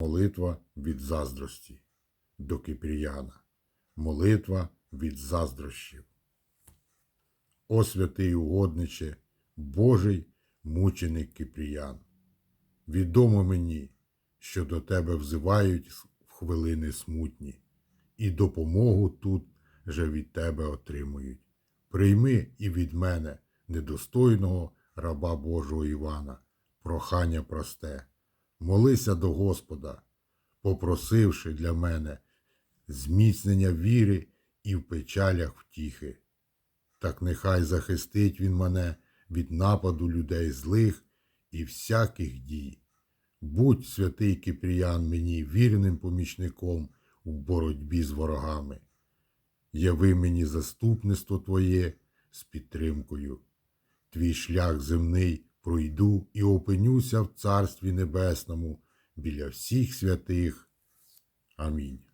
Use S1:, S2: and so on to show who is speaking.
S1: Молитва від заздрості до Кипріяна. Молитва від заздрощів. О святий угодниче, Божий мученик Кипріян. Відомо мені, що до тебе взивають в хвилини смутні, і допомогу тут же від тебе отримують. Прийми і від мене, недостойного раба Божого Івана, прохання просте, молися до Господа, попросивши для мене зміцнення віри і в печалях втіхи. Так нехай захистить він мене від нападу людей злих і всяких дій. Будь, святий Кипріян, мені вірним помічником у боротьбі з ворогами. Яви мені заступництво Твоє з підтримкою. Твій шлях земний пройду і опинюся в Царстві Небесному біля всіх святих. Амінь.